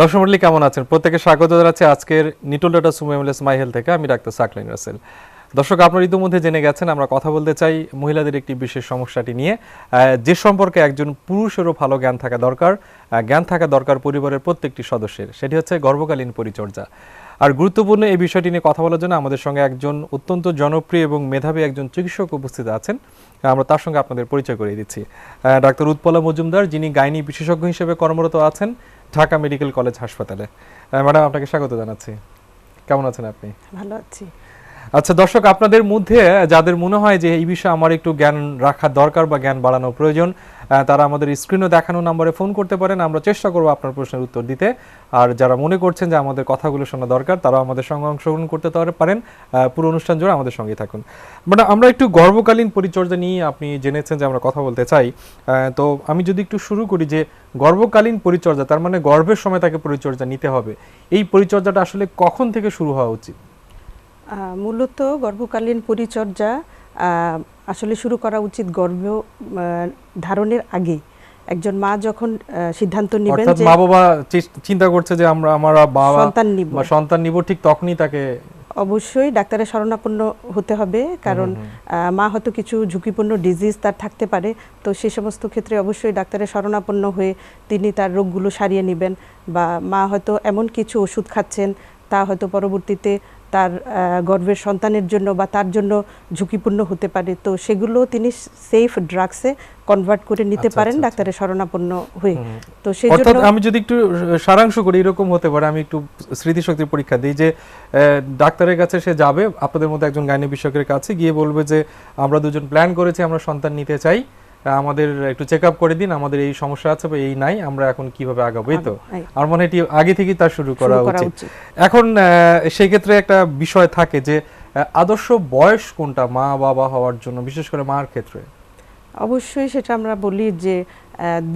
দর্শক মন্ডলী, কেমন আছেন? প্রত্যেকে স্বাগত জানাচ্ছি আজকের নিটল ডাটা সুমো এমএলএস মাই হেলথ থেকে। আমি ডাক্তার সাকলিন রাসেল। দর্শক, আপনার ইতিমধ্যে জেনে গেছেন, আমরা কথা বলতে চাই মহিলাদের একটি বিশেষ সমস্যাটি নিয়ে। যে সম্পর্কে একজন পুরুষেরও ভালো জ্ঞান থাকা দরকার জ্ঞান থাকা দরকার পরিবারের প্রত্যেকটি সদস্যের, সেটি হচ্ছে গর্ভকালীন পরিচর্যা। আর গুরুত্বপূর্ণ এই বিষয়টি নিয়ে কথা বলার জন্য আমাদের সঙ্গে একজন অত্যন্ত জনপ্রিয় এবং মেধাবী একজন চিকিৎসক উপস্থিত আছেন। আমরা তার সঙ্গে আপনাদের পরিচয় করিয়ে দিচ্ছি। ডাক্তার উৎপলা মজুমদার, যিনি গাইনি বিশেষজ্ঞ হিসেবে কর্মরত আছেন। ঢাকা মেডিকেল কলেজ হাসপাতালে। ম্যাডাম আপনাকে স্বাগত জানাচ্ছি। কেমন আছেন আপনি? ভালো আছি। আচ্ছা দর্শক আপনাদের মধ্যে যাদের মনে হয় যে এই বিষয়ে আমার একটু জ্ঞান রাখা দরকার বা জ্ঞান বাড়ানো প্রয়োজন তারা আমাদের স্ক্রিনে দেখানো নম্বরে ফোন করতে পারেন। আমরা চেষ্টা করব আপনার প্রশ্নের উত্তর দিতে। আর যারা মনে করছেন যে আমাদের কথাগুলো শোনা দরকার তারা আমাদের সঙ্গে অংশগ্রহণ করতে পারেন। পুরো অনুষ্ঠান জুড়ে আমাদের সঙ্গে থাকুন। মানে আমরা একটু গর্ভকালীন পরিচর্যা নিয়ে আপনি জেনেছেন যে আমরা কথা বলতে চাই। তো আমি যদি একটু শুরু করি যে গর্ভকালীন পরিচর্যা, তার মানে গর্ভের সময় তাকে পরিচর্যা নিতে হবে। এই পরিচর্যাটা আসলে কখন থেকে শুরু হওয়া উচিত? মূলত গর্ভকালীন পরিচর্যা আসলে শুরু করা উচিত গর্ভ ধারণের আগে একজন মা যখন সিদ্ধান্ত নেবেন যে মা বাবা চিন্তা করছে যে আমরা আমরা বাবা সন্তান নিব। সন্তান নিব ঠিক তখনই তাকে অবশ্যই ডাক্তারের শরণাপন্ন হতে হবে কারণ মা হয়তো কিছু ঝুঁকিপূর্ণ ডিজিজ তার থাকতে পারে। তো সেই সমস্ত ক্ষেত্রে অবশ্যই ডাক্তারের শরণাপন্ন হয়ে তিনি তার রোগগুলো সারিয়ে নেবেন বা মা হয়তো এমন কিছু ওষুধ খাচ্ছেন তা হয়তো পরবর্তীতে তার গর্ভের সন্তানের জন্য বা তার জন্য ঝুঁকিপূর্ণ হতে পারে। তো সেগুলো তিনি সেফ ড্রাগসে কনভার্ট করে নিতে আচ্ছা, পারেন আচ্ছা, ডাক্তারের শরণাপন্ন হয়ে। তো সেই অর্থাৎ জন্য আমি যদি একটু সারাংশ করি এরকম হতে পারে আমি একটু স্মৃতিশক্তির পরীক্ষা দিই যে ডাক্তারের কাছে সে যাবে আপনাদের মধ্যে একজন গাইনি বিশেষজ্ঞের কাছে গিয়ে বলবে যে আমরা দুজন প্ল্যান করেছি আমরা সন্তান নিতে চাই। আমাদের একটু চেক আপ করে দিন আমাদের এই সমস্যা আছে বা এই নাই আমরা এখন কীভাবে আগাবো এই তো? আর মনে হয় এটি আগে থেকেই তার শুরু করা উচিত। এখন সেই ক্ষেত্রে একটা বিষয় থাকে যে আদর্শ বয়স কোনটা মা বাবা হওয়ার জন্য বিশেষ করে মার ক্ষেত্রে? অবশ্যই সেটা আমরা বলি যে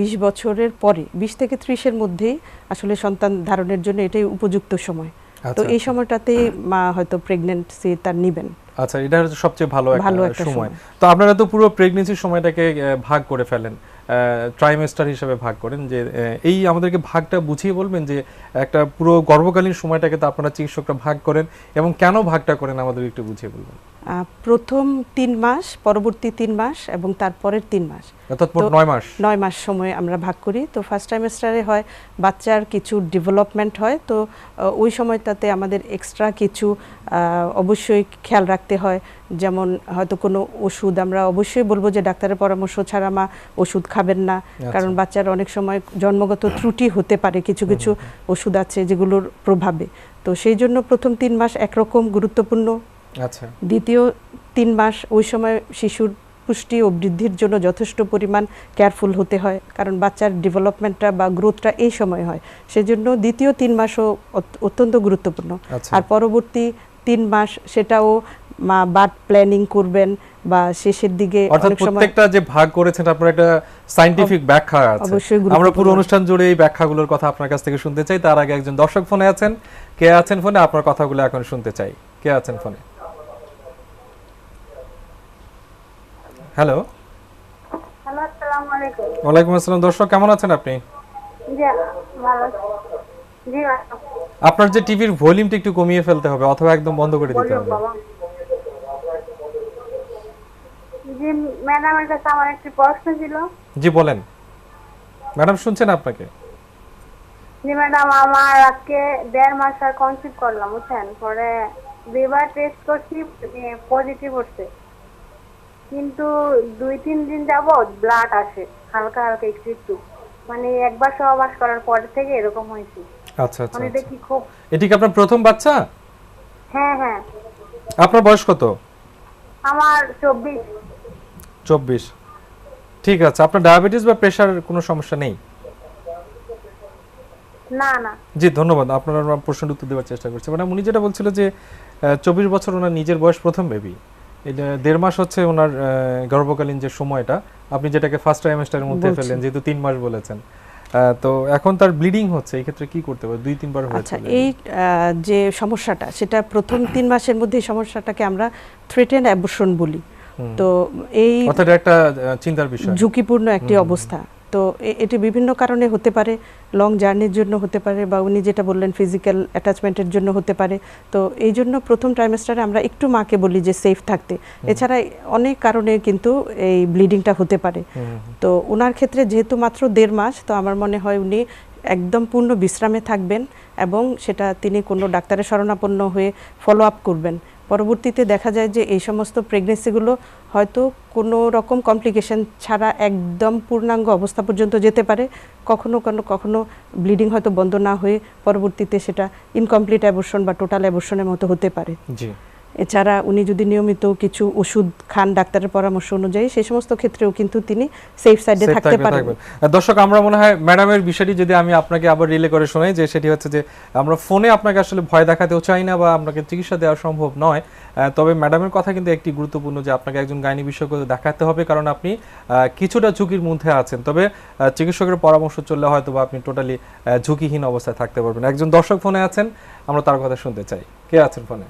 বিশ বছরের পরে বিশ থেকে ত্রিশের মধ্যেই আসলে সন্তান ধারণের জন্য এটাই উপযুক্ত সময়। তো আচ্ছা এই সময়টাতে মা হয়তো প্রেগন্যান্সি তার নিবেন। আচ্ছা এটা হচ্ছে সবচেয়ে ভালো একটা সময়। তো আপনারা তো পুরো প্রেগনেন্সির সময়টাকে ভাগ করে ফেলেন ট্রাইমেস্টার হিসেবে ভাগ করেন যে এই আমাদেরকে ভাগটা বুঝিয়ে বলবেন যে একটা পুরো গর্ভকালীন সময়টাকে তো আপনারা চিকিৎসকরা ভাগ করেন এবং কেন ভাগটা করেন আমাদের একটু বুঝিয়ে বলবেন। প্রথম তিন মাস পরবর্তী তিন মাস এবং তারপরের তিন মাস। নয় মাস। নয় মাস সময় আমরা ভাগ করি। তো ফার্স্ট ট্রাইমেস্টারে হয় বাচ্চার কিছু ডেভেলপমেন্ট হয়। তো ওই সময়টাতে আমাদের এক্সট্রা কিছু অবশ্যই খেয়াল রাখতে হয়। যেমন হয়তো কোনো ওষুধ আমরা অবশ্যই বলব যে ডাক্তারের পরামর্শ ছাড়া মা ওষুধ খাবেন না। কারণ বাচ্চার অনেক সময় জন্মগত ত্রুটি হতে পারে কিছু কিছু ওষুধ আছে যেগুলোর প্রভাবে। তো সেই জন্য প্রথম তিন মাস একরকম গুরুত্বপূর্ণ। আচ্ছা। দ্বিতীয় তিন মাস ওই সময় শিশুর পুষ্টি ও বৃদ্ধির জন্য যথেষ্ট পরিমাণ কেয়ারফুল হতে হয় কারণ বাচ্চার ডেভেলপমেন্টটা বা গ্রোথটা এই সময় হয়। সেজন্য দ্বিতীয় তিন মাসও অত্যন্ত গুরুত্বপূর্ণ। আচ্ছা। আর পরবর্তী তিন মাস সেটাও মা বার্থ প্ল্যানিং করবেন বা শেষের দিকে অর্থাৎ অনেক সময় প্রত্যেকটা যে ভাগ করেছেন আপনার একটা সায়েন্টিফিক ব্যাখ্যা আছে। আমরা পুরো অনুষ্ঠান জুড়ে এই ব্যাখ্যাগুলোর কথা আপনার কাছ থেকে শুনতে চাই। তার আগে একজন দর্শক ফোনে আছেন। কে আছেন ফোনে? আপনার কথাগুলো এখন শুনতে চাই। কে আছেন ফোনে? হ্যালো হ্যালো আসসালামু আলাইকুম। ওয়ালাইকুম আসসালাম। দর্শক কেমন আছেন আপনি? জি ভালো জি আপনার যে টিভির ভলিউমটা একটু কমিয়ে ফেলতে হবে অথবা একদম বন্ধ করে দিতে হবে। জি কাছে আমার একটি প্রশ্ন ছিল। জি বলেন। ম্যাডাম শুনছেন আপনাকে? জি ম্যাডাম আমার আজকে দেড় মাস আর কনসিভ করলাম বুঝছেন? পরে দুইবার টেস্ট করছি পজিটিভ হচ্ছে। কিন্তু দুই তিন দিন যাবত ব্লাড আসে হালকা হালকা একটু একটু। মানে একবার সহবাস করার পর থেকে এরকম হয়েছে। আচ্ছা আচ্ছা মানে আচ্ছা। দেখি খুব এটি কি আপনার প্রথম বাচ্চা? হ্যাঁ হ্যাঁ। আপনার বয়স কত? আমার চব্বিশ। চব্বিশ। ঠিক আছে আপনার ডায়াবেটিস বা প্রেশার কোনো সমস্যা নেই? না না। জি ধন্যবাদ। আপনারা প্রশ্নের উত্তর দেওয়ার চেষ্টা করছি। মানে উনি যেটা বলছিল যে চব্বিশ বছর ওনার নিজের বয়স প্রথম বেবি এটা দেড় মাস হচ্ছে ওনার গর্ভকালীন যে সময়টা আপনি যেটাকে ফার্স্ট ট্রাইমেস্টারের মধ্যে। ফেললেন যেহেতু তিন মাস বলেছেন। তো এখন তার ব্লিডিং হচ্ছে এই ক্ষেত্রে কি করতে হবে দুই তিনবার হয়েছে আচ্ছা এই যে সমস্যাটা সেটা প্রথম তিন মাসের মধ্যে সমস্যাটাকে আমরা থ্রেটেন অ্যাবর্শন বলি। তো এই অর্থাৎ একটা চিন্তার বিষয়। ঝুঁকিপূর্ণ একটি অবস্থা। তো এ- এটি বিভিন্ন কারণে হতে পারে লং জার্নির জন্য হতে পারে বা উনি যেটা বললেন ফিজিক্যাল অ্যাটাচমেন্টের জন্য হতে পারে। তো এই জন্য প্রথম ট্রাইমেস্টারে আমরা একটু মাকে বলি যে সেফ থাকতে। এছাড়া অনেক কারণে কিন্তু এই ব্লিডিংটা হতে পারে। তো ওনার ক্ষেত্রে যেহেতু মাত্র দেড় মাস তো আমার মনে হয় উনি একদম পূর্ণ বিশ্রামে থাকবেন এবং সেটা তিনি কোনো ডাক্তারের শরণাপন্ন হয়ে ফলো আপ করবেন। পরবর্তীতে দেখা যায় যে এই সমস্ত প্রেগনেন্সিগুলো হয়তো কোনো রকম কমপ্লিকেশন ছাড়া একদম পূর্ণাঙ্গ অবস্থা পর্যন্ত যেতে পারে। কখনো কোনো, কখনো ব্লিডিং হয়তো বন্ধ না হয়ে পরবর্তীতে সেটা ইনকমপ্লিট অ্যাবর্শন বা টোটাল অ্যাবর্শনের মতো হতে পারে। জি। এছাড়া উনি যদি নিয়মিত কিছু ওষুধ খান ডাক্তারের পরামর্শ অনুযায়ী সেই সমস্ত ক্ষেত্রেও কিন্তু তিনি সেফ সাইডে থাকতে পারেন। দর্শক আমরা মনে হয় ম্যাডামের বিষয়টি যদি আমি আপনাকে আবার রিলে করে শোনাই যে সেটি হচ্ছে যে আমরা ফোনে আপনাকে আসলে ভয় দেখাতেও চাই না বা আপনাকে চিকিৎসা দেওয়া সম্ভব নয়। তবে ম্যাডামের কথা কিন্তু একটি গুরুত্বপূর্ণ যে আপনাকে একজন গাইনি বিশেষজ্ঞ দেখাতে হবে কারণ আপনি আহ, কিছুটা ঝুঁকির মধ্যে আছেন। তবে চিকিৎসকের পরামর্শ চললে হয়তো বা আপনি টোটালি ঝুঁকিহীন অবস্থায় থাকতে পারবেন। একজন দর্শক ফোনে আছেন আমরা তার কথা শুনতে চাই। কে আছেন ফোনে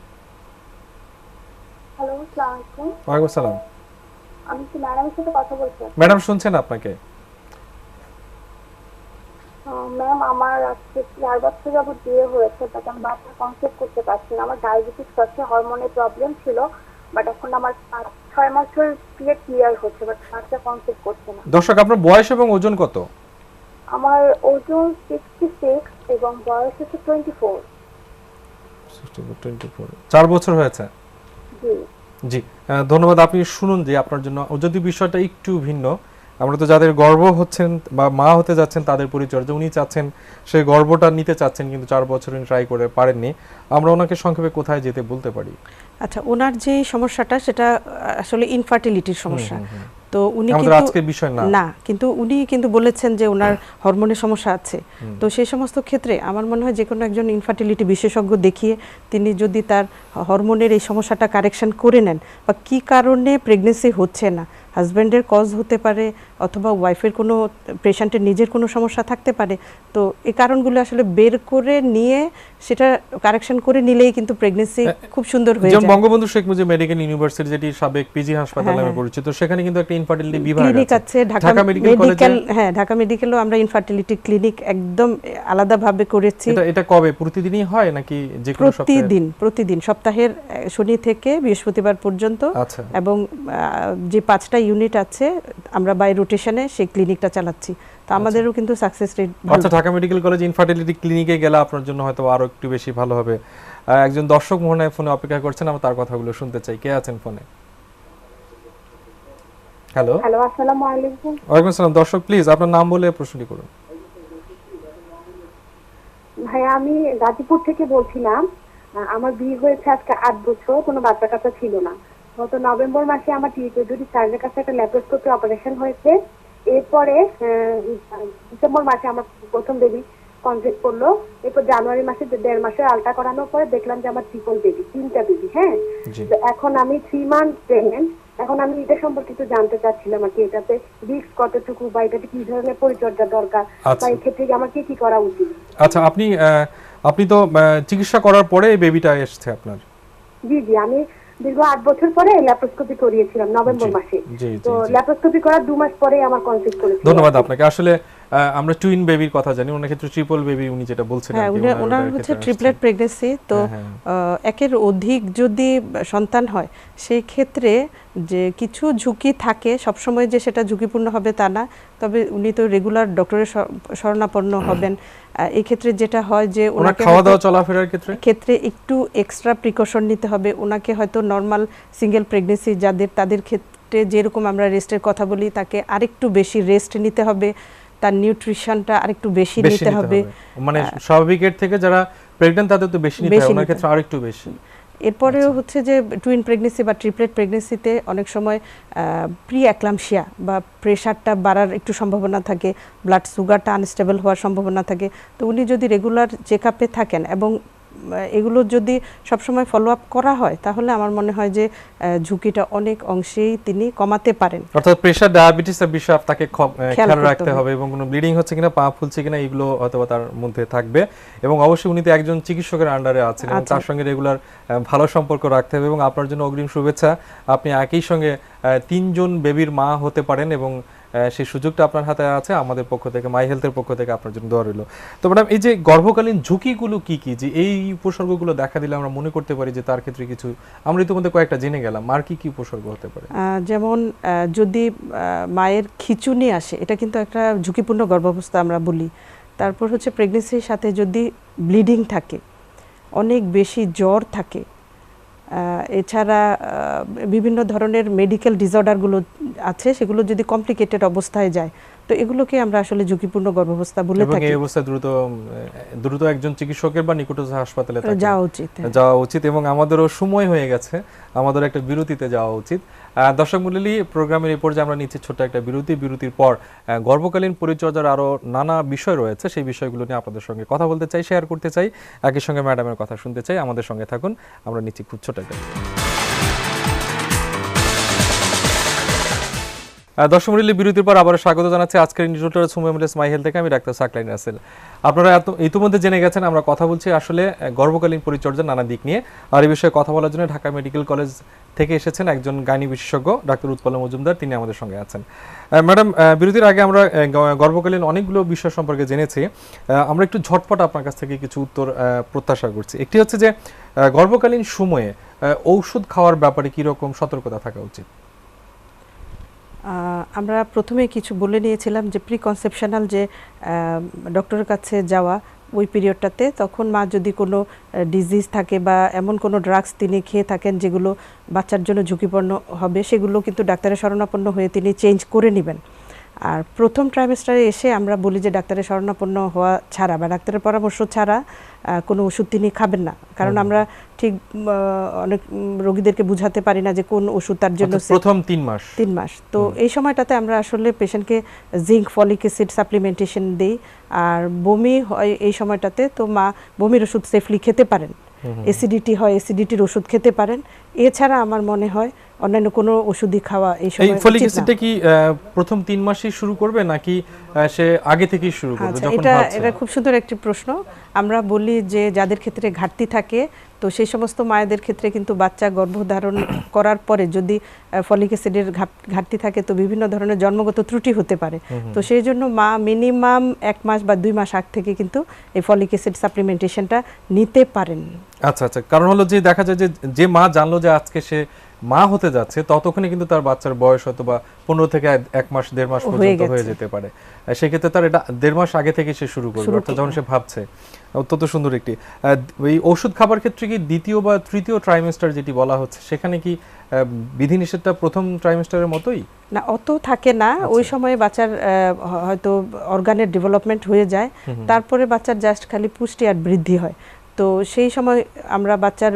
ওয়ালাইকুম আসসালাম। আমি কি ম্যাডামের সাথে কথা বলছি? ম্যাডাম শুনছেন আপনাকে? ম্যাম আমার আজকে চার বছর যাবত বিয়ে হয়েছে বাট আমি বাচ্চা কনসেপ্ট করতে পারছি না। আমার ডায়াবেটিস আছে হরমোনের প্রবলেম ছিল বাট এখন আমার পাঁচ ছয় মাসের পিরিয়ড ক্লিয়ার হচ্ছে বাট বাচ্চা কনসেপ্ট করছে না। দর্শক আপনার বয়স এবং ওজন কত? আমার ওজন সিক্সটি সিক্স এবং বয়স হচ্ছে টোয়েন্টি ফোর চার বছর হয়েছে? জি। জি ধন্যবাদ। আপনি শুনুন যে আপনার জন্য যদি বিষয়টা একটু ভিন্ন আমরা তো যাদের গর্ব হচ্ছেন বা মা হতে যাচ্ছেন তাদের পরিচর্যা উনি চাচ্ছেন সেই গর্বটা নিতে চাচ্ছেন কিন্তু চার বছর ট্রাই করে পারেননি। আমরা ওনাকে সংক্ষেপে কোথায় যেতে বলতে পারি? আচ্ছা ওনার যে সমস্যাটা সেটা আসলে ইনফার্টিলিটির সমস্যা। তো উনি কিন্তু আজকের বিষয় না। না কিন্তু উনি কিন্তু বলেছেন যে ওনার হরমোনের সমস্যা আছে। তো সেই সমস্ত ক্ষেত্রে আমার মনে হয় যে কোনো একজন ইনফার্টিলিটি বিশেষজ্ঞ দেখিয়ে তিনি যদি তার হরমোনের এই সমস্যাটা কারেকশন করে নেন বা কি কারণে প্রেগনেন্সি হচ্ছে না হাজব্যান্ডের কজ হতে পারে অথবা ওয়াইফের কোনো পেশেন্টের নিজের কোনো সমস্যা থাকতে পারে তো এই কারণগুলো আসলে বের করে নিয়ে সেটা কারেকশন করে নিলেই কিন্তু প্রেগনেন্সি খুব সুন্দর হয়ে যায়। বঙ্গবন্ধু শেখ মুজিব মেডিকেল ইউনিভার্সিটি যেটি সাবেক পিজি হাসপাতাল হ্যাঁ, নামে হ্যাঁ। পরিচিত সেখানে কিন্তু একটা ইনফার্টিলিটি বিভাগ আছে। ঢাকা মেডিকেল কলেজে হ্যাঁ ঢাকা মেডিকেলও আমরা ইনফার্টিলিটি ক্লিনিক একদম আলাদাভাবে করেছি। এটা এটা কবে? প্রতিদিনই হয় নাকি যে কোনো সপ্তাহে? প্রতিদিন প্রতিদিন সপ্তাহের শনি থেকে বৃহস্পতিবার পর্যন্ত। আচ্ছা। এবং যে পাঁচটা ইউনিট আছে আমরা বাই রোটেশনে সেই ক্লিনিকটা চালাচ্ছি। তো আমাদেরও কিন্তু সাকসেস রেট আচ্ছা ঢাকা মেডিকেল কলেজ ইনফার্টিলিটি ক্লিনিকে গেলে আপনার জন্য হয়তো আরও একটু বেশি ভালো হবে। একজন দর্শক হয় ফোনে অপেক্ষা করছেন আমরা তার কথাগুলো শুনতে চাই। কে আছেন ফোনে? হ্যালো হ্যালো আসসালামু আলাইকুম। ওয়ালাইকুম আসসালাম। দর্শক প্লিজ আপনার নাম বলে প্রশ্নটি করুন। ভাইয়া আমি গাজীপুর থেকে বলছিলাম আমার বিয়ে হয়েছে আজকে আট বছর কোনো বাচ্চা কাচ্চা ছিল না। গত নভেম্বর মাসে আমার টিউটোরি সার্জের কাছে একটা ল্যাপ্রোস্কোপি অপারেশন হয়েছে। এরপরে ডিসেম্বর মাসে আমার প্রথম বেবি কনসেপ্ট করল। এরপর জানুয়ারি মাসে দেড় মাসে আলট্রা করানোর পরে দেখলাম যে আমার ট্রিপল বেবি তিনটা বেবি হ্যাঁ? এখন আমি থ্রি মান্থ প্রেগনেন্ট এখন আমি এটা সম্পর্কে একটু জানতে চাচ্ছিলাম আর কি এটাতে রিস্ক কতটুকু বা এটাতে কি ধরনের পরিচর্যা দরকার আচ্ছা। বা এই ক্ষেত্রে আমার কি কি করা উচিত? আচ্ছা আপনি আপনি তো চিকিৎসা করার পরে বেবিটা এসছে আপনার? জি জি আমি দীর্ঘ আট বছর পরে ল্যাপ্রোস্কোপি করিয়েছিলাম নভেম্বর মাসে। তো। ল্যাপ্রোস্কোপি করার দু মাস পরে আমার কনসেপ্ট করেছিল। ধন্যবাদ আপনাকে। আসলে আমরা টুইন বেবির কথা জানি ওনার ক্ষেত্রে ট্রিপল বেবি উনি যেটা বলছিলেন হ্যাঁ ওনার- হচ্ছে ট্রিপলেট। প্রেগনেন্সি তো হ্যাঁ, একের অধিক যদি সন্তান হয় সেই ক্ষেত্রে যে কিছু ঝুঁকি থাকে সবসময় যে সেটা ঝুঁকিপূর্ণ হবে তা না তবে উনি তো রেগুলার ডক্টরের শরণাপন্ন হবেন। এই ক্ষেত্রে যেটা হয় যে ওনার ওনাকে খাওয়া দাওয়া চলাফেরার ক্ষেত্রে? ক্ষেত্রে একটু এক্সট্রা প্রিকশন নিতে হবে। ওনাকে হয়তো নর্মাল সিঙ্গেল প্রেগনেন্সি যাদের তাদের ক্ষেত্রে যেরকম আমরা রেস্টের কথা বলি তাকে আরেকটু বেশি রেস্ট নিতে হবে। তার নিউট্রিশনটা আরেকটু বেশি নিতে হবে। মানে স্বাভাবিকের থেকে যারা প্রেগন্যান্ট তাদের তো বেশি নিতে হবে হয় ওনার ক্ষেত্রে আরেকটু বেশি। এরপরেও আচ্ছা। হচ্ছে যে টুইন প্রেগনেন্সি বা ট্রিপলেট প্রেগনেন্সিতে অনেক সময় প্রি অ্যাক্লামশিয়া বা প্রেশারটা বাড়ার একটু সম্ভাবনা থাকে ব্লাড সুগারটা আনস্টেবল হওয়ার সম্ভাবনা থাকে। তো উনি যদি রেগুলার চেক আপে থাকেন এবং এগুলো যদি সবসময় ফলো আপ করা হয় তাহলে আমার মনে হয় যে ঝুঁকিটা অনেক অংশেই তিনি কমাতে পারেন। অর্থাৎ প্রেশার ডায়াবেটিস এর বিষয়ে তাকে খেয়াল রাখতে হবে। এবং কোনো ব্লিডিং হচ্ছে কিনা পা ফুলছে কিনা এগুলো হয়তো তার মধ্যে থাকবে। এবং অবশ্যই উনি তো একজন চিকিৎসকের আন্ডারে আছেন এবং তার সঙ্গে রেগুলার ভালো সম্পর্ক রাখতে হবে এবং আপনার জন্য অগ্রিম শুভেচ্ছা। আপনি একই সঙ্গে তিনজন বেবির মা হতে পারেন এবং সেই সুযোগটা আপনার হাতে আছে, আমাদের পক্ষ থেকে মাই হেলথের পক্ষ থেকে আপনার জন্য দোয়া রইল। তো ম্যাডাম এই যে গর্ভকালীন ঝুঁকিগুলো কি কি, যে এই উপসর্গগুলো দেখা দিলে আমরা মনে করতে পারি যে তার ক্ষেত্রে কিছু, আমরা ইতিমধ্যে কয়েকটা জেনে গেলাম, আর কি কি উপসর্গ হতে পারে? যেমন যদি মায়ের খিচুনি আসে, এটা কিন্তু একটা ঝুঁকিপূর্ণ গর্ভাবস্থা আমরা বলি। তারপর হচ্ছে প্রেগনেন্সির সাথে যদি ব্লিডিং থাকে, অনেক বেশি জ্বর থাকে এছাড়া বিভিন্ন ধরনের মেডিকেল ডিসঅর্ডারগুলো আছে সেগুলো যদি কমপ্লিকেটেড অবস্থায় যায় তো এগুলোকে আমরা আসলে ঝুঁকিপূর্ণ গর্ভাবস্থা বলে থাকি এই অবস্থা দ্রুত দ্রুত একজন চিকিৎসকের বা নিকটস্থ হাসপাতালে যাওয়া উচিত হ্যাঁ। যাওয়া উচিত এবং আমাদেরও সময় হয়ে গেছে আমাদের একটা বিরতিতে যাওয়া উচিত। দর্শক মন্ডলী, প্রোগ্রামের এই পর্যায়ে আমরা নিচ্ছি ছোট্ট একটা বিরতি। বিরতির পর গর্ভকালীন পরিচর্যার আরও নানা বিষয় রয়েছে। সেই বিষয়গুলো নিয়ে আপনাদের সঙ্গে কথা বলতে চাই শেয়ার করতে চাই। একই সঙ্গে ম্যাডামের কথা শুনতে চাই। আমাদের সঙ্গে থাকুন। আমরা নিচ্ছি খুব ছোট একটা দর্শক মন্ডলী, বিরতির পর আবার স্বাগত জানাচ্ছি আজকের নিউট্রাল সুমেমলেস মাই হেলথ থেকে। আমি ডাক্তার সাকলাইন রাসেল আপনারা ইতিমধ্যে জেনে গেছেন, আমরা কথা বলছি আসলে গর্ভকালীন পরিচর্যার নানা দিক নিয়ে। আর এই বিষয়ে কথা বলার জন্য ঢাকা মেডিকেল কলেজ থেকে এসেছেন একজন গাইনি বিশেষজ্ঞ, ডাক্তার উৎপল মজুমদার। তিনি আমাদের সঙ্গে আছেন। ম্যাডাম বিরতির আগে আমরা গর্ভকালীন অনেকগুলো বিষয় সম্পর্কে জেনেছি। আমরা একটু ঝটপট আপনার কাছ থেকে কিছু উত্তর প্রত্যাশা করছি। একটি হচ্ছে যে গর্ভকালীন সময়ে ঔষধ খাওয়ার ব্যাপারে কি রকম সতর্কতা থাকা উচিত? আমরা প্রথমে কিছু বলে নিয়েছিলাম যে প্রিকনসেপশনাল যে ডক্টরের কাছে যাওয়া ওই পিরিয়ডটাতে তখন মা যদি কোনো ডিজিজ থাকে বা এমন কোনো ড্রাগস তিনি খেয়ে থাকেন যেগুলো বাচ্চার জন্য ঝুঁকিপূর্ণ হবে, সেগুলো কিন্তু ডাক্তারের শরণাপন্ন হয়ে তিনি চেঞ্জ করে নেবেন। আর প্রথম ট্রাইমেস্টারে এসে আমরা বলি যে ডাক্তারের শরণাপন্ন হওয়া ছাড়া বা ডাক্তারের পরামর্শ ছাড়া কোনো ওষুধ তিনি খাবেন না। কারণ আমরা ঠিক অনেক রোগীদেরকে বুঝাতে পারি না যে কোন ওষুধ তার জন্য প্রথম তিন মাস। তিন মাস। তো এই সময়টাতে আমরা আসলে পেশেন্টকে জিঙ্ক ফলিক অ্যাসিড সাপ্লিমেন্টেশন দিই। আর বমি হয় এই সময়টাতে তো মা বমির ওষুধ সেফলি খেতে পারেন। এসিডিটি হয় এসিডিটির ওষুধ খেতে পারেন। এছাড়া আমার মনে হয় অন্যান্য কোনো ওষুধই খাওয়া এই সময় ফলিক অ্যাসিডটা কি প্রথম তিন মাসেই শুরু করবে নাকি সে আগে থেকেই শুরু করবে আচ্ছা যখন এটা এটা খুব সুন্দর একটি প্রশ্ন। আমরা বলি যে যাদের ক্ষেত্রে ঘাটতি থাকে তো সেই সমস্ত মায়েদের ক্ষেত্রে কিন্তু বাচ্চা গর্ভধারণ করার পরে যদি ফলিক অ্যাসিডের ঘাটতি থাকে তো বিভিন্ন ধরনের জন্মগত ত্রুটি হতে পারে। তো সেই জন্য মা মিনিমাম এক মাস বা দুই মাস আগ থেকে কিন্তু এই ফলিক অ্যাসিড সাপ্লিমেন্টেশনটা নিতে পারেন। আচ্ছা আচ্ছা কারণ হলো যে দেখা যায় যে যে মা জানলো যে আজকে সে মা হতে যাচ্ছে ততক্ষণে কিন্তু তার বাচ্চার বয়স হয়তো বা পনেরো থেকে এক- মাস দেড় মাস পর্যন্ত হয়ে যেতে পারে। সেক্ষেত্রে তার এটা দেড় মাস আগে থেকে সে শুরু করবে অর্থাৎ যখন সে ভাবছে অত্যন্ত সুন্দর একটি এই ওষুধ খাবার ক্ষেত্রে কি দ্বিতীয় বা তৃতীয় ট্রাইমেস্টার যেটি বলা হচ্ছে সেখানে কি বিধিনিষেধটা প্রথম ট্রাইমেস্টারের মতোই? না অত থাকে না। ওই আচ্ছা। সময়ে বাচ্চার হয়তো অর্গানের ডেভেলপমেন্ট হয়ে যায়। তারপরে বাচ্চার জাস্ট খালি পুষ্টি আর বৃদ্ধি হয়। তো সেই সময় আমরা বাচ্চার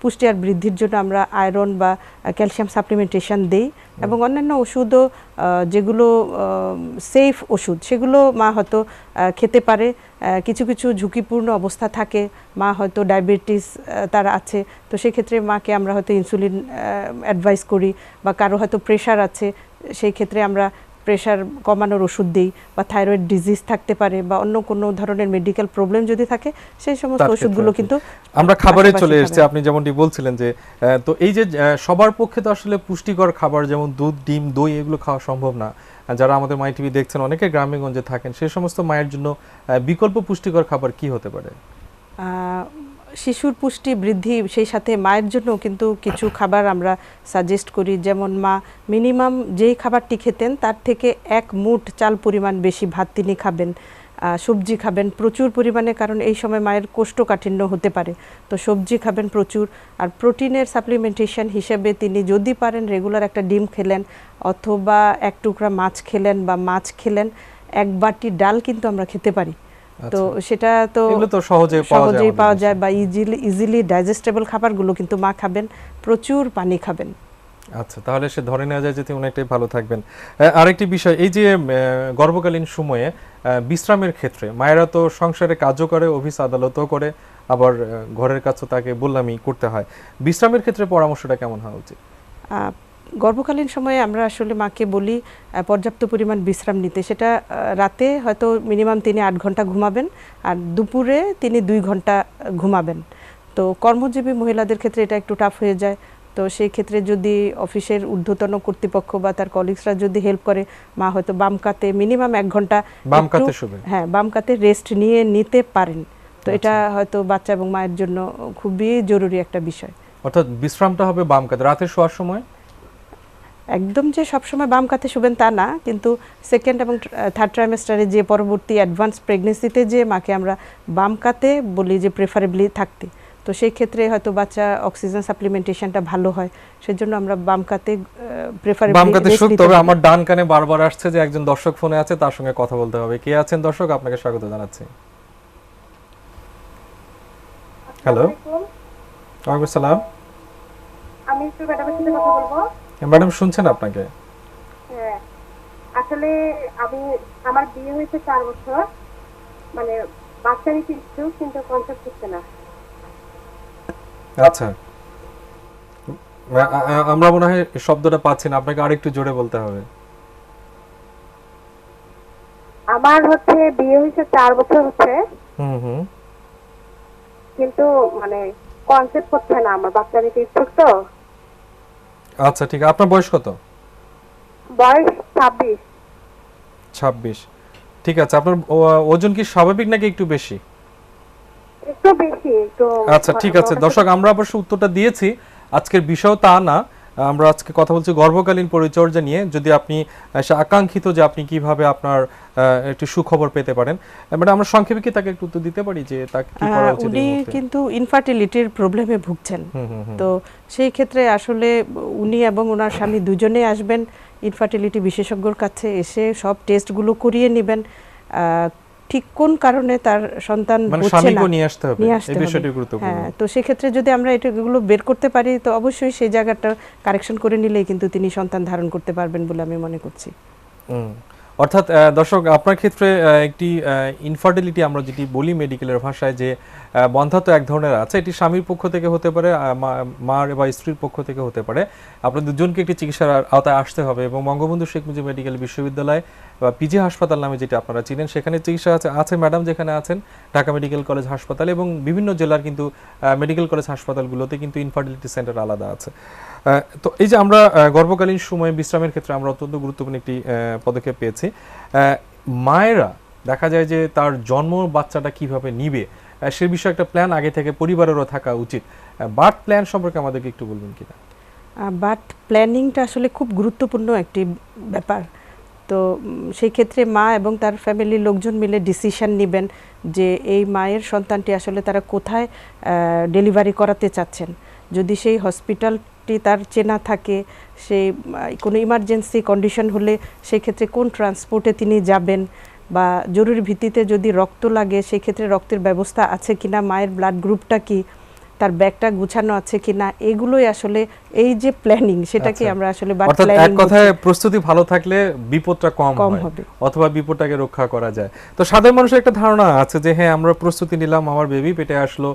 পুষ্টি আর বৃদ্ধির জন্য আমরা আয়রন বা ক্যালসিয়াম সাপ্লিমেন্টেশন দেই এবং অন্যান্য ওষুধও যেগুলো সেফ ওষুধ সেগুলো মা হয়তো খেতে পারে। কিছু কিছু ঝুঁকিপূর্ণ অবস্থা থাকে। মা হয়তো ডায়াবেটিস তার আছে। তো সেক্ষেত্রে মাকে আমরা হয়তো ইনসুলিন অ্যাডভাইস করি বা কারও হয়তো প্রেশার আছে সেই ক্ষেত্রে আমরা প্রেশার কমানোর ওষুধ দিই বা থাইরয়েড ডিজিজ থাকতে পারে বা অন্য কোনো ধরনের মেডিকেল প্রবলেম যদি থাকে সেই সমস্ত ওষুধগুলো কিন্তু আমরা খাবারে চলে এসেছি আপনি যেমনটি বলছিলেন যে তো এই যে সবার পক্ষে তো আসলে পুষ্টিকর খাবার যেমন দুধ ডিম দই এগুলো খাওয়া সম্ভব না। যারা আমাদের মাই টিভি দেখছেন অনেকে গ্রামে গঞ্জে থাকেন সেই সমস্ত মায়ের জন্য বিকল্প পুষ্টিকর খাবার কি হতে পারে? শিশুর পুষ্টি বৃদ্ধি, সেই সাথে মায়ের জন্য কিন্তু কিছু খাবার আমরা সাজেস্ট করি। যেমন মা মিনিমাম যেই খাবারটি খেতেন, তার থেকে এক মুঠ চাল পরিমাণ বেশি ভাত তিনি খাবেন। সবজি খাবেন প্রচুর পরিমাণে, কারণ এই সময় মায়ের কোষ্ঠকাঠিন্য হতে পারে। তো সবজি খাবেন প্রচুর। আর প্রোটিনের সাপ্লিমেন্টেশন হিসেবে তিনি যদি পারেন রেগুলার একটা ডিম খেলেন, অথবা এক টুকরা মাছ খেলেন বা মাছ খেলেন, এক বাটি ডাল কিন্তু আমরা খেতে পারি। তো সেটা তো তো সহজে পাওয়া যায় সহজেই পাওয়া যায় বা ইজিলি ইজিলি ডাইজেস্টেবল খাবারগুলো কিন্তু মা খাবেন প্রচুর পানি খাবেন। আচ্ছা তাহলে সে ধরে নেওয়া যায় যে তিনি অনেকটাই ভালো থাকবেন। আরেকটি বিষয় এই যে গর্ভকালীন সময়ে বিশ্রামের ক্ষেত্রে মায়েরা তো সংসারে কাজও করে অফিস আদালতও করে আবার ঘরের কাজও তাকে বললামই করতে হয়। বিশ্রামের ক্ষেত্রে পরামর্শটা কেমন হওয়া উচিত? গর্ভকালীন সময়ে আমরা আসলে মাকে বলি পর্যাপ্ত পরিমাণ বিশ্রাম নিতে। সেটা রাতে হয়তো মিনিমাম তিনি আট ঘণ্টা ঘুমাবেন আর দুপুরে তিনি দুই ঘণ্টা ঘুমাবেন। তো কর্মজীবী মহিলাদের ক্ষেত্রে এটা একটু টাফ হয়ে যায়। তো সেই ক্ষেত্রে যদি অফিসের ঊর্ধ্বতন কর্তৃপক্ষ বা তার কলিগসরা যদি হেল্প করে মা হয়তো বাম কাতে মিনিমাম এক ঘণ্টা বাম কাতে হ্যাঁ বাম কাতে রেস্ট নিয়ে নিতে পারেন। তো এটা হয়তো বাচ্চা এবং মায়ের জন্য খুবই জরুরি একটা বিষয়। অর্থাৎ বিশ্রামটা হবে বাম কাতে। রাতে শোয়ার সময়? একদম যে সবসময় বাম কাতে শুবেন তা না কিন্তু সেকেন্ড এবং থার্ড ট্রাইমেস্টারে যে পরবর্তী অ্যাডভান্স প্রেগনেন্সিতে যে মাকে আমরা বাম কাতে বলি যে প্রেফারেবলি থাকতে তো সেই ক্ষেত্রে হয়তো বাচ্চা অক্সিজেন সাপ্লিমেন্টেশনটা ভালো হয়। সেজন্য আমরা বাম কাতে প্রেফারেবলি বাম কাতে শুক তবে আমার ডান কানে বারবার আসছে যে একজন দর্শক ফোনে আছে তার সঙ্গে কথা বলতে হবে। কে আছেন দর্শক? আপনাকে স্বাগত জানাচ্ছি। হ্যালো ওয়ালাইকুম আসসালাম। আমি একটু ম্যাডামের সাথে কথা বলব। ম্যাডাম শুনছেন আপনাকে? হ্যাঁ। আসলে আমি আমার বিয়ে হয়েছে চার বছর। মানে বাচ্চা নিতে ইচ্ছুক কিন্তু কনসেপ্ট হচ্ছে না। আচ্ছা। আমরা মনে হয় শব্দটা পাচ্ছি না। আপনাকে আরেকটু জোরে বলতে হবে। আমার হচ্ছে বিয়ে হয়েছে চার বছর হচ্ছে। হুম হুম। কিন্তু মানে কনসেপ্ট হচ্ছে না। আমার বাচ্চা নিতে ইচ্ছুক তো। আচ্ছা ঠিক আছে। আপনার বয়স কত? বয়স ছাব্বিশ। ছাব্বিশ। ঠিক আছে আপনার ওজন কি স্বাভাবিক নাকি একটু বেশি? একটু বেশি একটু আচ্ছা ঠিক আছে। দর্শক আমরা অবশ্য উত্তরটা দিয়েছি। আজকের বিষয় তা না। আমরা আজকে কথা বলছি গর্ভকালীন পরিচর্যা নিয়ে। যদি আপনি আকাঙ্ক্ষিত যে আপনি কীভাবে আপনার একটু সুখবর পেতে পারেন। মানে আমরা সংক্ষেপে কি তাকে একটু উত্তর দিতে পারি যে তাকে কি করা উচিত উনি কিন্তু ইনফার্টিলিটির প্রবলেমে ভুগছেন। তো সেই ক্ষেত্রে আসলে উনি এবং ওনার স্বামী দুজনেই আসবেন। ইনফার্টিলিটি বিশেষজ্ঞর কাছে এসে সব টেস্টগুলো করিয়ে নেবেন। আহ, ঠিক কোন কারণে তার সন্তান মানে হচ্ছে না? নিয়ে আসতে হবে। এই বিষয়টি গুরুত্বপূর্ণ। হ্যাঁ তো সেক্ষেত্রে যদি আমরা এটাগুলো বের করতে পারি তো অবশ্যই সেই জায়গাটা কারেকশন করে নিলেই কিন্তু তিনি সন্তান ধারণ করতে পারবেন বলে আমি মনে করছি। অর্থাৎ দর্শক আপনার ক্ষেত্রে একটি ইনফার্টিলিটি আমরা যেটি বলি মেডিকেলের ভাষায় যে বন্ধাত্ব এক ধরনের আছে। এটি স্বামীর পক্ষ থেকে হতে পারে মার বা স্ত্রীর পক্ষ থেকে হতে পারে। আপনার দুজনকে একটি চিকিৎসার আওতায় আসতে হবে এবং বঙ্গবন্ধু শেখ মুজিব মেডিকেল বিশ্ববিদ্যালয় বা পিজি হাসপাতাল নামে যেটা আপনারা চিনেন, সেখানে চিকিৎসা আছে আছে ম্যাডাম যেখানে আছেন, ঢাকা মেডিকেল কলেজ হাসপাতাল এবং বিভিন্ন জেলার কিন্তু মেডিকেল কলেজ হাসপাতালগুলোতে কিন্তু ইনফার্টিলিটি সেন্টার আলাদা আছে। তো এই যে আমরা গর্ভকালীন সময়ে বিশ্রামের ক্ষেত্রে আমরা অত্যন্ত গুরুত্বপূর্ণ একটি পদক্ষেপ পেয়েছি। মায়েরা, দেখা যায় যে তার জন্ম বাচ্চাটা কীভাবে নিবে সে বিষয়ে একটা প্ল্যান আগে থেকে পরিবারেরও থাকা উচিত। বার্থ প্ল্যান সম্পর্কে আমাদেরকে একটু বলবেন কিনা? বাট প্ল্যানিংটা আসলে খুব গুরুত্বপূর্ণ একটি ব্যাপার। তো সেই ক্ষেত্রে মা এবং তার ফ্যামিলির লোকজন মিলে ডিসিশন নেবেন যে এই মায়ের সন্তানটি আসলে তারা কোথায় ডেলিভারি করাতে চাচ্ছেন। যদি সেই হসপিটালটি তার চেনা থাকে সেই কোনো ইমার্জেন্সি কন্ডিশন হলে সেই ক্ষেত্রে কোন ট্রান্সপোর্টে তিনি যাবেন বা জরুরি ভিত্তিতে যদি রক্ত লাগে সেই ক্ষেত্রে রক্তের ব্যবস্থা আছে কিনা, মায়ের ব্লাড গ্রুপটা কি? তার ব্যাগটা গুছানো আছে কিনা এগুলোই আসলে এই যে প্ল্যানিং সেটাকে আচ্ছা। আমরা আসলে অর্থাৎ এক কথায় প্রস্তুতি ভালো থাকলে বিপদটা কম হবে। অথবা বিপদটাকে রক্ষা করা যায়। তো সাধারণ মানুষের একটা ধারণা আছে যে হ্যাঁ আমরা প্রস্তুতি নিলাম আমার বেবি পেটে আসলো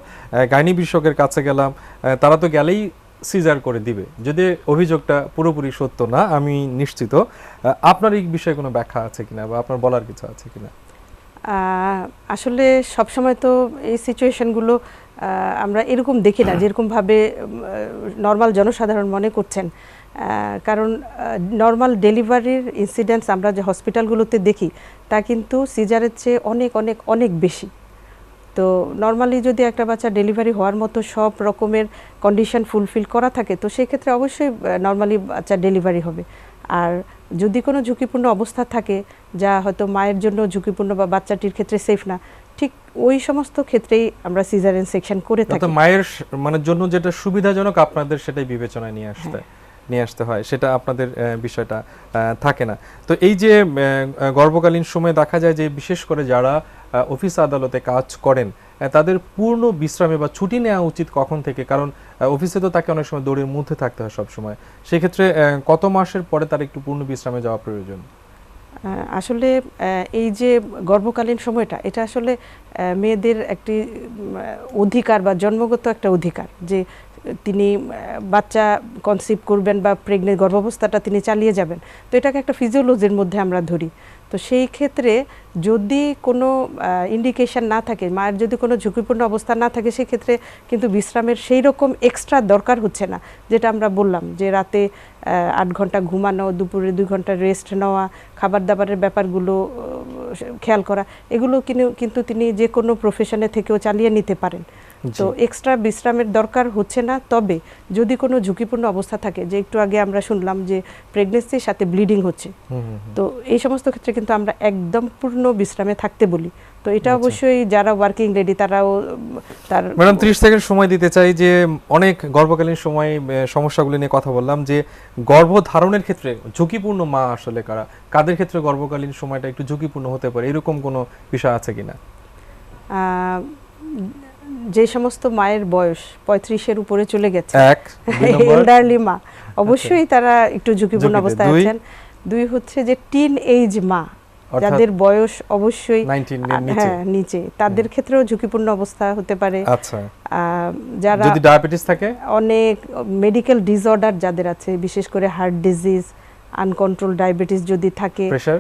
গাইনি বিশেষজ্ঞের কাছে গেলাম তারা তো গেলেই সিজার করে দিবে। যদি অভিযোগটা পুরোপুরি সত্য না আমি নিশ্চিত আপনার এই বিষয়ে কোনো ব্যাখ্যা আছে কিনা বা আপনার বলার কিছু আছে কিনা? আহ, আসলে সবসময় তো এই সিচুয়েশনগুলো আমরা এরকম দেখি না, যেরকমভাবে নর্মাল জনসাধারণ মনে করছেন। কারণ নর্মাল ডেলিভারির ইনসিডেন্টস আমরা যে হসপিটালগুলোতে দেখি, তা কিন্তু সিজারের চেয়ে অনেক অনেক অনেক বেশি। তো নর্মালি যদি একটা বাচ্চা ডেলিভারি হওয়ার মতো সব রকমের কন্ডিশন ফুলফিল করা থাকে, তো সেক্ষেত্রে অবশ্যই নর্মালি বাচ্চা ডেলিভারি হবে। আর যদি কোনো ঝুঁকিপূর্ণ অবস্থা থাকে, যা হয়তো মায়ের জন্য ঝুঁকিপূর্ণ বা বাচ্চাটির ক্ষেত্রে সেফ না ঠিক ওই সমস্ত ক্ষেত্রেই আমরা সিজারেন সেকশন করে থাকি। মায়ের মানে জন্য যেটা সুবিধাজনক আপনাদের সেটাই বিবেচনায় নিয়ে আসতে নিয়ে আসতে হয় সেটা আপনাদের বিষয়টা থাকে না। তো এই যে গর্ভকালীন সময়ে দেখা যায় যে বিশেষ করে যারা অফিস আদালতে কাজ করেন তাদের পূর্ণ বিশ্রামে বা ছুটি নেওয়া উচিত কখন থেকে? কারণ অফিসে তো তাকে অনেক সময় দৌড়ের মধ্যে থাকতে হয় সব সময় সেক্ষেত্রে কত মাসের পরে তার একটু পূর্ণ বিশ্রামে যাওয়া প্রয়োজন? আসলে এই যে গর্ভকালীন সময়টা, এটা আসলে মেয়েদের একটি অধিকার বা জন্মগত একটা অধিকার যে তিনি বাচ্চা কনসিভ করবেন বা প্রেগনেন্ট গর্ভাবস্থাটা তিনি চালিয়ে যাবেন। তো এটাকে একটা ফিজিওলজির মধ্যে আমরা ধরি। তো সেই ক্ষেত্রে যদি কোনো ইন্ডিকেশন না থাকে মায়ের যদি কোনো ঝুঁকিপূর্ণ অবস্থা না থাকে সেক্ষেত্রে কিন্তু বিশ্রামের সেই রকম এক্সট্রা দরকার হচ্ছে না যেটা আমরা বললাম যে রাতে আট ঘণ্টা ঘুমানো দুপুরে দুই ঘণ্টা রেস্ট নেওয়া খাবার দাবারের ব্যাপারগুলো খেয়াল করা এগুলো কিনে- কিন্তু তিনি যে কোনো প্রফেশনে থেকেও চালিয়ে নিতে পারেন তো এক্সট্রা বিশ্রামের দরকার হচ্ছে না তবে যদি কোনো ঝুঁকিপূর্ণ অবস্থা থাকে যে একটু আগে আমরা শুনলাম যে প্রেগনেন্সির সাথে ব্লিডিং হচ্ছে। তো এই সমস্ত ক্ষেত্রে কিন্তু আমরা একদম পূর্ণ বিশ্রামে থাকতে বলি। তো এটা আচ্ছা। অবশ্যই যারা ওয়ার্কিং লেডি তারাও তার ম্যাডাম ত্রিশ সেকেন্ড সময় দিতে চাই যে অনেক গর্ভকালীন সময় সমস্যাগুলো নিয়ে কথা বললাম যে গর্ভধারণের ক্ষেত্রে ঝুঁকিপূর্ণ মা আসলে কারা? কাদের ক্ষেত্রে গর্ভকালীন সময়টা একটু ঝুঁকিপূর্ণ হতে পারে? এরকম কোনো বিষয় আছে কিনা? আহ, যে সমস্ত মায়ের বয়স পঁয়ত্রিশের উপরে চলে গেছে। এক এল্ডারলি মা। অবশ্যই তারা একটু ঝুঁকিপূর্ণ অবস্থায়? আছেন। দুই হচ্ছে যে টিন এইজ মা। যাদের বয়স অবশ্যই 19 এর আহ, নিচে। হ্যাঁ নিচে। তাদের ক্ষেত্রেও ঝুঁকিপূর্ণ অবস্থা হতে পারে। আচ্ছা। যারা যদি ডায়াবেটিস থাকে? অনেক মেডিকেল ডিসঅর্ডার যাদের আছে বিশেষ করে হার্ট ডিজিজ আনকন্ট্রোল ডায়াবেটিস যদি থাকে। প্রেশার?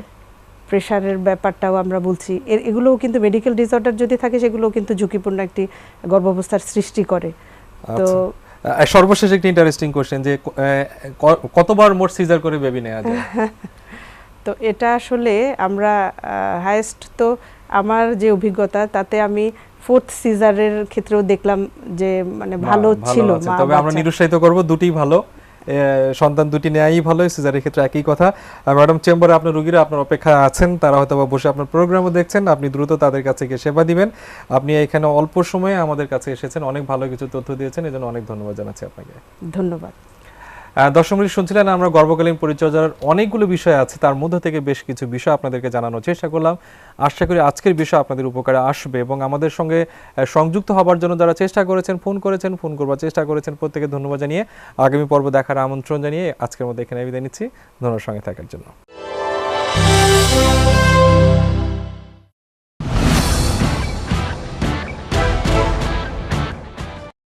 প্রেশারের ব্যাপারটাও আমরা বলছি। এর- এগুলোও কিন্তু মেডিকেল ডিসঅর্ডার যদি থাকে সেগুলোও কিন্তু ঝুঁকিপূর্ণ একটি গর্ভাবস্থার সৃষ্টি করে। তো আচ্ছা। সর্বশেষ একটি ইন্টারেস্টিং কোশ্চেন যে কতবার মোট সিজার করে বেবি নেওয়া যায়? তো এটা আসলে আমরা হায়েস্ট তো আমার যে অভিজ্ঞতা তাতে আমি ফোর্থ সিজারের ক্ষেত্রেও দেখলাম যে মানে ভালো ছিল তবে আমরা নিরুৎসাহিত করব দুটি ভালো। সন্তান দুটি নেয়াই ভালো সিজারের ক্ষেত্রে একই কথা। ম্যাডাম চেম্বারে আপনার রুগীরা আপনার অপেক্ষা আছেন তারা হয়তো বসে আপনার প্রোগ্রামও দেখছেন আপনি দ্রুত তাদের কাছে গিয়ে সেবা দিবেন। আপনি এখানে অল্প সময়ে আমাদের কাছে এসেছেন অনেক ভালো কিছু তথ্য দিয়েছেন এজন্য অনেক ধন্যবাদ জানাচ্ছি আপনাকে। ধন্যবাদ। দর্শক শুনছিলেন আমরা গর্ভকালীন পরিচর্যার অনেকগুলো বিষয় আছে। তার মধ্যে থেকে বেশ কিছু বিষয় আপনাদেরকে জানানোর চেষ্টা করলাম। আশা করি আজকের বিষয় আপনাদের উপকারে আসবে এবং আমাদের সঙ্গে সংযুক্ত হবার জন্য যারা চেষ্টা করেছেন, ফোন করেছেন, ফোন করবার চেষ্টা করেছেন প্রত্যেকে ধন্যবাদ জানিয়ে আগামী পর্ব দেখার আমন্ত্রণ জানিয়ে আজকের মধ্যে এখানে বিদায় নিচ্ছি। ধন্যবাদ সঙ্গে থাকার জন্য।